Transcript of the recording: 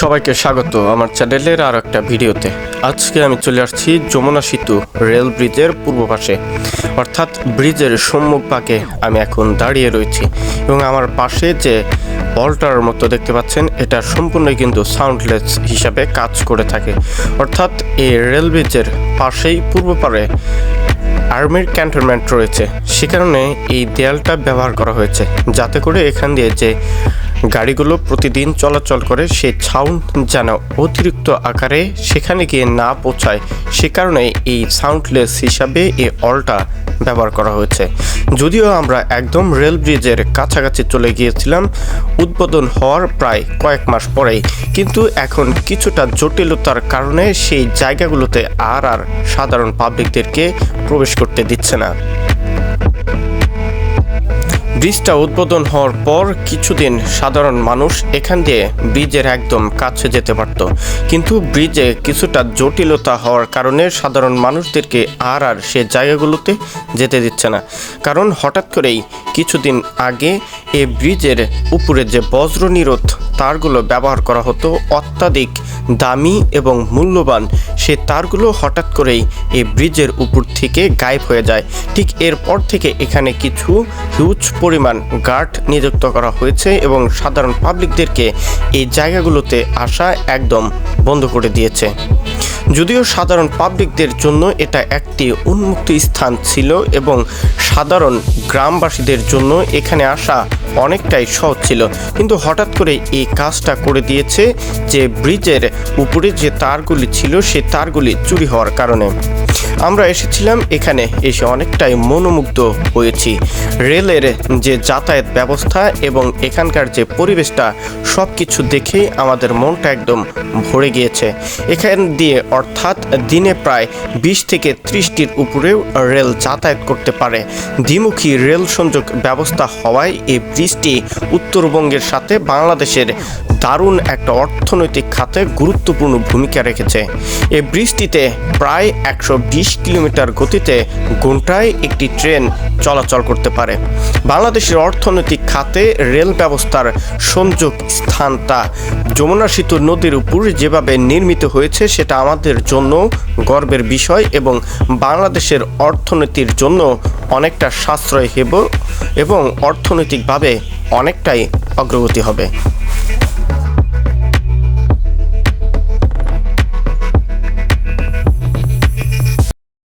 সবাইকে স্বাগত আমার চ্যানেলের আর একটা ভিডিওতে। আজকে আমি চলে আসছি যমুনা সেতু রেল ব্রিজের পূর্ব পাশে। অর্থাৎ ব্রিজের সম্মুখ ভাগে আমি এখন দাঁড়িয়ে রয়েছি এবং আমার পাশে যে বলটার মতো দেখতে পাচ্ছেন, এটা সম্পূর্ণই কিন্তু সাউন্ডলেস হিসাবে কাজ করে থাকে। অর্থাৎ এই রেল ব্রিজের পাশেই পূর্ব পারে আর্মির ক্যান্টনমেন্ট রয়েছে। সে কারণে এই দেয়ালটা ব্যবহার করা হয়েছে। যাতে করে এখান দিয়ে যে গাড়িগুলো প্রতিদিন চলাচল করে সে সাউন্ড যেন অতিরিক্ত আকারে সেখানে গিয়ে না পৌঁছায়, সে কারণে এই সাউন্ডলেস হিসাবে এই অলটা ব্যবহার করা হয়েছে। যদিও আমরা একদম রেল ব্রিজের কাছাকাছি চলে গিয়েছিলাম, উদ্বোধন হওয়ার প্রায় কয়েক মাস পরেই। কিন্তু এখন কিছুটা জটিলতার কারণে সেই জায়গাগুলোতে আর আর সাধারণ পাবলিকদেরকে প্রবেশ করতে দিচ্ছে না। ব্রিজটা উদ্বোধন হওয়ার পর কিছুদিন সাধারণ মানুষ এখান দিয়ে ব্রিজের একদম কাছে যেতে পারত। কিন্তু ব্রিজে কিছুটা জটিলতা হওয়ার কারণে সাধারণ মানুষদেরকে আর আর সে জায়গাগুলোতে যেতে দিচ্ছে না। কারণ হঠাৎ করেই কিছুদিন আগে এ ব্রিজের উপরে যে বজ্র নিরোধ তারগুলো ব্যবহার করা হতো অত্যাধিক, দামি এবং মূল্যবান। সে তারগুলো হঠাৎ করেই এই ব্রিজের উপর থেকে গায়েব হয়ে যায়। ঠিক এরপর থেকে এখানে কিছু হিউজ পরিমাণ গার্ড নিযুক্ত করা হয়েছে এবং সাধারণ পাবলিকদেরকে এই জায়গাগুলোতে আসা একদম বন্ধ করে দিয়েছে। যদিও সাধারণ পাবলিকদের জন্য এটা একটি উন্মুক্ত স্থান ছিল এবং সাধারণ গ্রামবাসীদের জন্য এখানে আসা অনেকটাই সহজ ছিল। কিন্তু হঠাৎ করে এই কাজটা করে দিয়েছে যে ব্রিজের উপরে যে তারগুলি ছিল সে তারগুলি চুরি হওয়ার কারণে। আমরা এসেছিলাম এখানে, এসে অনেকটাই মনোমুগ্ধ হয়েছি। রেলের যে যাতায়াত ব্যবস্থা এবং এখানকার যে পরিবেশটা সব কিছু দেখেই আমাদের মনটা একদম ভরে গিয়েছে। এখান দিয়ে অর্থাৎ দিনে প্রায় বিশ থেকে ত্রিশটির উপরেও রেল যাতায়াত করতে পারে। দ্বিমুখী রেল সংযোগ ব্যবস্থা হওয়ায় এই ব্রিজটি উত্তরবঙ্গের সাথে বাংলাদেশের দারুণ একটা অর্থনৈতিক খাতে গুরুত্বপূর্ণ ভূমিকা রেখেছে। এই ব্রিজটিতে প্রায় একশো বিশ কিলোমিটার গতিতে ঘন্টায় একটি ট্রেন চলাচল করতে পারে। বাংলাদেশের অর্থনৈতিক খাতে রেল ব্যবস্থার সংযোগ স্থানটা যমুনা সেতু নদীর উপর যেভাবে নির্মিত হয়েছে, সেটা আমাদের জন্য গর্বের বিষয় এবং বাংলাদেশের অর্থনীতির জন্য অনেকটা সাশ্রয় হেব এবং অর্থনৈতিকভাবে অনেকটাই অগ্রগতি হবে।